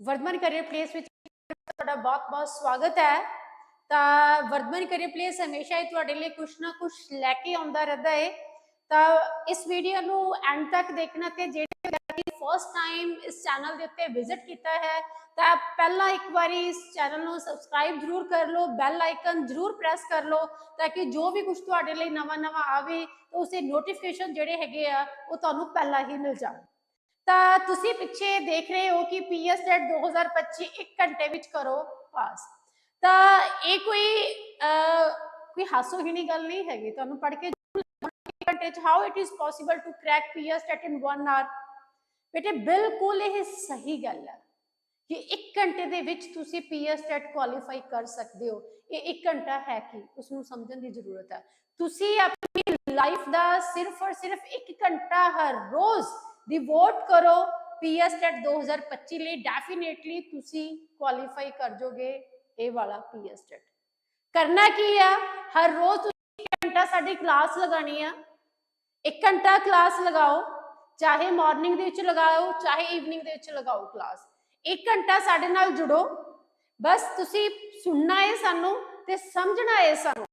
ਵਰਧਮਨ career place ਵਿੱਚ ਤੁਹਾਡਾ ਬਹੁਤ-ਬਹੁਤ ਸਵਾਗਤ ਹੈ। ਤਾਂ ਵਰਧਮਨ ਕਰੀਅਰ ਪਲੇਸ ਹਮੇਸ਼ਾ ਹੀ ਤੁਹਾਡੇ ਲਈ ਕੁਝ ਨਾ ਕੁਝ ਲੈ ਕੇ ਆਉਂਦਾ ਰਹਿੰਦਾ ਹੈ ਤਾਂ ਇਸ ਵੀਡੀਓ ਨੂੰ ਐਂਡ ਤੱਕ ਦੇਖਣਾ ਤੇ ਜਿਹੜੇ ਵਿਅਕਤੀ ਫਸਟ ਟਾਈਮ ਇਸ ਚੈਨਲ ਦੇ ਉੱਤੇ ਵਿਜ਼ਿਟ ਕੀਤਾ ਹੈ, ਤਾਂ ਪਹਿਲਾਂ ਇੱਕ ਵਾਰੀ ਇਸ ਚੈਨਲ ਨੂੰ ਸਬਸਕ੍ਰਾਈਬ ਜ਼ਰੂਰ ਕਰ ਲਓ ਬੈਲ ਆਈਕਨ ਜ਼ਰੂਰ ਪ੍ਰੈਸ ਕਰ ਲਓ, ਤਾਂ ਕਿ ਜੋ ਵੀ ਕੁਝ ਤੁਹਾਡੇ ਲਈ ਨਵਾਂ-ਨਵਾਂ ਆਵੇ, ਤਾਂ ਉਸੇ ਨੋਟੀਫਿਕੇਸ਼ਨ ਜਿਹੜੇ ਹੈਗੇ ਆ, ਉਹ ਤੁਹਾਨੂੰ ਪਹਿਲਾਂ ਹੀ ਮਿਲ ਜਾਣ। ਤਾਂ ਤੁਸੀਂ ਪਿੱਛੇ ਦੇਖ ਰਹੇ ਹੋ ਕਿ ਪੀਐਸ ਡੈਟ 2025 1 ਘੰਟੇ ਵਿੱਚ ਕਰੋ ਪਾਸ। ਤਾਂ ਇਹ ਕੋਈ ਕੋਈ ਹਾਸੋਹੀਣੀ ਗੱਲ ਨਹੀਂ ਹੈਗੀ। ਤੁਹਾਨੂੰ ਪੜ੍ਹ ਕੇ ਘੰਟੇ ਚ how it is possible to crack PS TET in 1 hour ਬੇਟੇ, ਬਿਲਕੁਲ ਇਹ ਸਹੀ ਗੱਲ ਹੈ ਕਿ 1 ਘੰਟੇ ਦੇ ਵਿੱਚ ਤੁਸੀਂ ਪੀਐਸ ਡੈਟ ਕੁਆਲੀਫਾਈ ਕਰ ਸਕਦੇ ਹੋ। ਇਹ 1 ਘੰਟਾ ਹੈ ਕੀ? ਉਸ ਨੂੰ ਸਮਝਣ ਦੀ ਜ਼ਰੂਰਤ ਹੈ। ਤੁਸੀਂ ਆਪਣੀ ਲਾਈਫ ਦਾ ਸਿਰਫ ਔਰ ਸਿਰਫ 1 ਘੰਟਾ ਹਰ ਰੋਜ਼ ਡਿਵੋਟ ਕਰੋ ਪੀਐਸ ਟੈਟ 2025 ਲਈ। ਡੈਫੀਨੇਟਲੀ ਤੁਸੀਂ ਕੁਆਲੀਫਾਈ ਕਰ ਜੋਗੇ ਇਹ ਵਾਲਾ ਪੀਐਸ ਟੈਟ ਕਰਨਾ ਕੀ ਆ? ਹਰ ਰੋਜ਼ ਤੁਸੀਂ ਘੰਟਾ ਸਾਡੀ ਕਲਾਸ ਲਗਾਣੀ ਆ। 1 ਘੰਟਾ ਕਲਾਸ ਲਗਾਓ। ਚਾਹੇ ਮਾਰਨਿੰਗ ਦੇ ਵਿੱਚ ਲਗਾਓ, ਚਾਹੇ ਈਵਨਿੰਗ ਦੇ ਵਿੱਚ ਲਗਾਓ ਕਲਾਸ 1 ਘੰਟਾ ਸਾਡੇ ਨਾਲ ਜੁੜੋ। ਬਸ ਤੁਸੀਂ ਸੁਣਨਾ ਹੈ ਸਾਨੂੰ ਤੇ ਸਮਝਣਾ ਹੈ ਸਾਨੂੰ।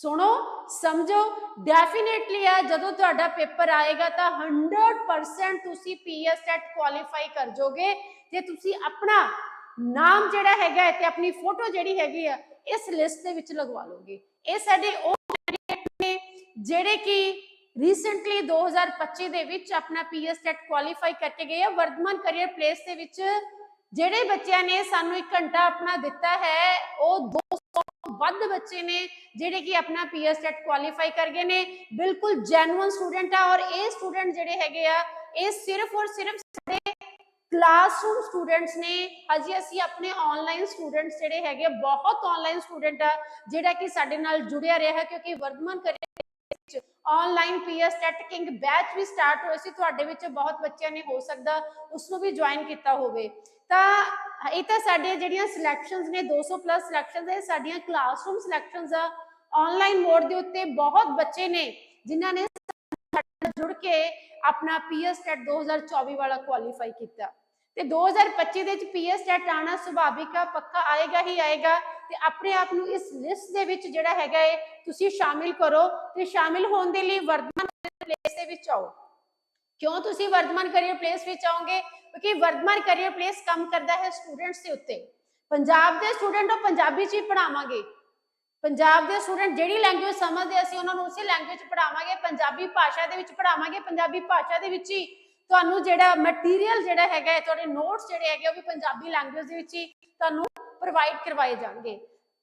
ਸੁਣੋ, ਸਮਝੋ ਡੈਫੀਨੇਟਲੀ ਆ ਜਦੋਂ ਤੁਹਾਡਾ ਪੇਪਰ ਆਏਗਾ ਤਾਂ 100% ਤੁਸੀਂ ਪੀਐਸ ਟੈਟ ਕੁਆਲੀਫਾਈ ਕਰ ਜੋਗੇ ਤੇ ਤੁਸੀਂ ਆਪਣਾ ਨਾਮ ਜਿਹੜਾ ਹੈਗਾ ਹੈ ਤੇ ਆਪਣੀ ਫੋਟੋ ਜਿਹੜੀ ਹੈਗੀ ਆ ਇਸ ਲਿਸਟ ਦੇ ਵਿੱਚ ਲਗਵਾ ਲੋਗੇ ਇਹ ਸਾਡੇ ਉਹ candidate ਨੇ ਜਿਹੜੇ ਕਿ ਰੀਸੈਂਟਲੀ 2025 ਦੇ ਵਿੱਚ ਆਪਣਾ ਪੀਐਸ ਟੈਟ ਕੁਆਲੀਫਾਈ ਕਰਕੇ ਗਏ ਆ, ਵਰਧਮਾਨ ਕੈਰੀਅਰ ਪਲੇਸ ਦੇ ਵਿੱਚ, ਜਿਹੜੇ ਬੱਚਿਆਂ ਨੇ ਸਾਨੂੰ 1 ਘੰਟਾ ਆਪਣਾ ਦਿੱਤਾ ਹੈ, ਉਹ 200 ਵੱਧ ਬੱਚੇ ਨੇ, ਜਿਹੜੇ ਕਿ ਆਪਣਾ ਪੀਐਸ ਟੈਟ ਕੁਆਲੀਫਾਈ ਕਰ ਗਏ ਨੇ। ਬਿਲਕੁਲ ਜੈਨੂਇਨ ਸਟੂਡੈਂਟ ਆ ਔਰ ਇਹ ਸਟੂਡੈਂਟ ਜਿਹੜੇ ਹੈਗੇ ਆ, ਇਹ ਸਿਰਫ ਔਰ ਸਿਰਫ ਸਾਡੇ ਕਲਾਸਰੂਮ ਸਟੂਡੈਂਟਸ ਨੇ। ਅਜੇ ਅਸੀਂ ਆਪਣੇ ਆਨਲਾਈਨ ਸਟੂਡੈਂਟਸ ਜਿਹੜੇ ਹੈਗੇ ਬਹੁਤ ਆਨਲਾਈਨ ਸਟੂਡੈਂਟ ਆ, ਜਿਹੜਾ ਕਿ ਸਾਡੇ ਨਾਲ ਜੁੜਿਆ ਰਿਹਾ ਹੈ, ਕਿਉਂਕਿ ਵਰਧਮਾਨ ਕਰੇ ਵਿੱਚ ਆਨਲਾਈਨ ਪੀਐਸ ਟੈਟ ਬੈਚ ਵੀ ਸਟਾਰਟ ਹੋਏ ਸੀ। ਤੁਹਾਡੇ ਵਿੱਚ ਬਹੁਤ ਬੱਚਿਆਂ ਨੇ ਹੋ ਸਕਦਾ ਉਸ ਨੂੰ ਵੀ ਜੁਆਇਨ ਕੀਤਾ ਹੋਵੇ। ਤਾਂ ਇਹ ਤਾਂ ਸਾਡੇ ਜਿਹੜੀਆਂ ਸਿਲੈਕਸ਼ਨਸ ਨੇ 200 ਪਲੱਸ ਸਿਲੈਕਸ਼ਨਸ ਹੈ ਸਾਡੀਆਂ ਕਲਾਸਰੂਮ ਸਿਲੈਕਸ਼ਨਸ ਆ। ਆਨਲਾਈਨ ਮੋਡ ਦੇ ਉੱਤੇ ਬਹੁਤ ਬੱਚੇ ਨੇ, ਜਿਨ੍ਹਾਂ ਨੇ ਜੁੜ ਕੇ ਆਪਣਾ ਪੀਐਸ ਟੈਟ 2024 ਵਾਲਾ ਕੁਆਲੀਫਾਈ ਕੀਤਾ। ਤੇ 2025 ਦੇ ਵਿੱਚ ਪੀਐਸ ਟੈਟ ਆਣਾ ਸੁਭਾਵਿਕ ਆ, ਪੱਕਾ ਆਏਗਾ ਹੀ ਆਏਗਾ। ਤੇ ਆਪਣੇ ਆਪ ਨੂੰ ਇਸ ਲਿਸਟ ਦੇ ਵਿੱਚ ਜਿਹੜਾ ਹੈਗਾ ਹੈ ਤੁਸੀਂ ਸ਼ਾਮਿਲ ਕਰੋ ਤੇ ਸ਼ਾਮਿਲ ਹੋਣ ਦੇ ਲਈ ਵਰਧਮਾਨ ਪਲੇਸ ਦੇ ਵਿੱਚ ਆਓ। ਕਿਉਂ ਤੁਸੀਂ ਵਰਧਮਾਨ ਕੈਰੀਅਰ ਪਲੇਸ ਵਿੱਚ ਆਉਂਗੇ ਕਿਉਂਕਿ ਵਰਧਮਾਨ ਕੈਰੀਅਰ ਪਲੇਸ ਕੰਮ ਕਰਦਾ ਹੈ ਸਟੂਡੈਂਟਸ ਦੇ ਉੱਤੇ। ਪੰਜਾਬ ਦੇ ਸਟੂਡੈਂਟ ਉਹ ਪੰਜਾਬੀ ਚ ਹੀ ਪੜਾਵਾਂਗੇ ਪੰਜਾਬ ਦੇ ਸਟੂਡੈਂਟ ਜਿਹੜੀ ਲੈਂਗੁਏਜ ਸਮਝਦੇ ਅਸੀਂ ਉਹਨਾਂ ਨੂੰ ਉਸੇ ਲੈਂਗੁਏਜ ਪੜਾਵਾਂਗੇ ਪੰਜਾਬੀ ਭਾਸ਼ਾ ਦੇ ਵਿੱਚ ਪੜਾਵਾਂਗੇ ਪੰਜਾਬੀ ਭਾਸ਼ਾ ਦੇ ਵਿੱਚ ਹੀ। ਤੁਹਾਨੂੰ ਜਿਹੜਾ ਮਟੀਰੀਅਲ ਜਿਹੜਾ ਹੈਗਾ ਤੁਹਾਡੇ ਨੋਟਸ ਜਿਹੜੇ ਹੈਗੇ ਉਹ ਵੀ ਪੰਜਾਬੀ ਲੈਂਗੁਏਜ ਦੇ ਵਿੱਚ ਹੀ ਤੁਹਾਨੂੰ ਪ੍ਰੋਵਾਈਡ ਕਰਵਾਏ ਜਾਣਗੇ।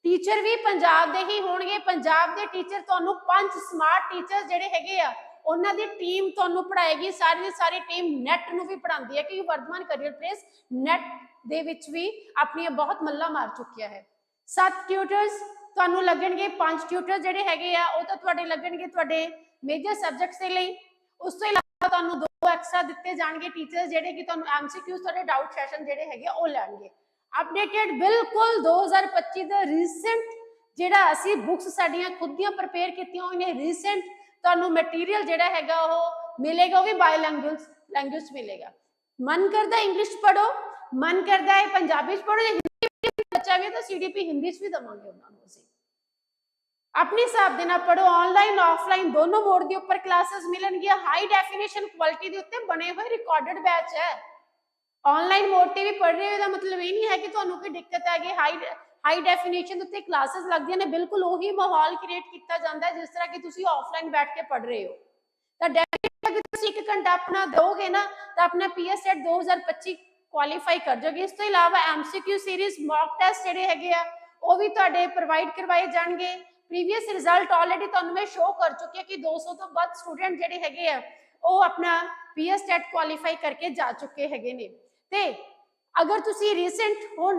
ਟੀਚਰ ਵੀ ਪੰਜਾਬ ਦੇ ਹੀ ਹੋਣਗੇ। ਪੰਜਾਬ ਦੇ ਟੀਚਰ ਤੁਹਾਨੂੰ ਪੰਜ ਸਮਾਰਟ ਟੀਚਰ ਜਿਹੜੇ ਹੈਗੇ ਆ ਉਹਨਾਂ ਦੀ ਟੀਮ ਤੁਹਾਨੂੰ ਪੜਾਏਗੀ ਸਾਰੀ ਦੀ ਸਾਰੀ ਟੀਮ ਨੈਟ ਨੂੰ ਵੀ ਪੜਾਉਂਦੀ ਹੈ ਕਿ ਵਰਧਮਾਨ ਕਰੀਅਰ ਪਲੇਸ ਨੈਟ ਦੇ ਵਿੱਚ ਵੀ ਆਪਣੀਆਂ ਬਹੁਤ ਮੱਲਾ ਮਾਰ ਚੁੱਕਿਆ ਹੈ। ਸੱਤ ਟਿਊਟਰਸ ਤੁਹਾਨੂੰ ਲੱਗਣਗੇ, ਪੰਜ ਟਿਊਟਰ ਜਿਹੜੇ ਹੈਗੇ ਆ, ਉਹ ਤਾਂ ਤੁਹਾਡੇ ਲੱਗਣਗੇ ਤੁਹਾਡੇ ਮੇਜਰ ਸਬਜੈਕਟਸ ਦੇ ਲਈ। ਉਸ ਤੋਂ ਇਲਾਵਾ ਤੁਹਾਨੂੰ ਦੋ ਐਕਸਟਰਾ ਦਿੱਤੇ ਜਾਣਗੇ ਟੀਚਰਸ ਜਿਹੜੇ ਕਿ ਤੁਹਾਨੂੰ ਐਮਸੀਕਿਊਜ਼ ਤੁਹਾਡੇ ਡਾਊਟ ਸੈਸ਼ਨ ਜਿਹੜੇ ਹੈਗੇ ਉਹ ਲੈਣਗੇ। ਅਪਡੇਟਡ ਬਿਲਕੁਲ 2025 ਦਾ ਰੀਸੈਂਟ ਜਿਹੜਾ ਅਸੀਂ ਬੁੱਕਸ ਸਾਡੀਆਂ ਖੁਦ ਦੀਆਂ ਪ੍ਰਪੇਅਰ ਕੀਤੀਆਂ ਹੋਈਆਂ ਨੇ ਰੀਸੈਂਟ ਤੁਹਾਨੂੰ ਮਟੀਰੀਅਲ ਜਿਹੜਾ ਹੈਗਾ ਉਹ ਮਿਲੇਗਾ, ਉਹ ਵੀ ਬਾਈ ਲੈਂਗੁਏਜ ਮਿਲੇਗਾ। ਮਨ ਕਰਦਾ ਇੰਗਲਿਸ਼ ਪੜੋ ਮਨ ਕਰਦਾ ਹੈ ਪੰਜਾਬੀ ਚ ਪੜੋ ਜੇ ਹਿੰਦੀ medium ਤਾਂ ਸੀਡੀਪੀ ਹਿੰਦੀ ਚ ਵੀ ਦਵਾਂਗੇ ਉਹਨਾਂ ਨੂੰ ਅਸੀਂ। ਆਪਣੇ ਹਿਸਾਬ ਦੇ ਨਾਲ ਪੜੋ ਆਨਲਾਈਨ ਆਫਲਾਈਨ ਦੋਨੋਂ ਮੋਡ ਦੇ ਉੱਪਰ ਕਲਾਸਿਸ ਮਿਲਣਗੀਆਂ। ਹਾਈ ਡੈਫੀਨੇਸ਼ਨ ਕੁਆਲਿਟੀ ਦੇ ਉੱਤੇ ਬਣੇ ਹੋਏ ਰਿਕਾਰਡਡ ਬੈਚ ਹੈ। ਆਨਲਾਈਨ ਮੋਡ ਤੇ ਵੀ ਪੜ ਰਹੇ ਹੋ ਦਾ ਮਤਲਬ ਇਹ ਨਹੀਂ ਹੈ ਕਿ ਤੁਹਾਨੂੰ ਕੋਈ ਦਿੱਕਤ ਹੈ ਕਿ ਹਾਈ ਹਾਈ ਡੈਫੀਨੇਸ਼ਨ ਉੱਤੇ ਕਲਾਸਿਸ ਲੱਗਦੀਆਂ ਨੇ ਬਿਲਕੁਲ ਉਹੀ ਮਾਹੌਲ ਕ੍ਰੀਏਟ ਕੀਤਾ ਜਾਂਦਾ ਹੈ ਜਿਸ ਤਰ੍ਹਾਂ ਕਿ ਤੁਸੀਂ ਆਫਲਾਈਨ ਬੈਠ ਕੇ ਪੜ ਰਹੇ ਹੋ ਤਾਂ ਡੈਫੀਨੇਟਲੀ ਕਿ ਤੁਸੀਂ 1 ਘੰਟਾ ਆਪਣਾ ਦੋਗੇ ਨਾ ਤਾਂ ਆਪਣਾ ਪੀਐਸ ਸੈਟ 2025 ਕੁਆਲੀਫਾਈ ਕਰ ਜਾਓਗੇ ਇਸ ਤੋਂ ਇਲਾਵਾ ਐਮਸੀਕਿਊ ਸੀਰੀਜ਼ ਮੌਕ ਟੈਸਟ ਜਿਹੜੇ ਹੈਗੇ ਆ ਉਹ ਵੀ ਤੁਹਾਡੇ ਪ੍ਰੋਵਾਈਡ ਕਰਵਾਏ ਜਾਣਗੇ ਪ੍ਰੀਵੀਅਸ ਰਿਜ਼ਲਟ ਆਲਰੇਡੀ ਤੁਹਾਨੂੰ ਮੈਂ ਸ਼ੋ ਕਰ ਚੁੱਕੀ ਹਾਂ ਕਿ 200 ਤੋਂ ਵੱਧ ਸਟੂਡੈਂਟ ਜਿਹੜੇ ਹੈਗੇ ਆ ਉਹ ਆਪਣਾ ਪੀਐਸ ਟੈਟ ਕੁਆਲੀਫਾਈ ਕਰਕੇ ਜਾ ਚੁੱਕੇ ਹੈਗੇ ਨੇ ਤੇ ਅਗਰ ਤੁਸੀਂ ਰੀਸੈਂਟ ਹੁਣ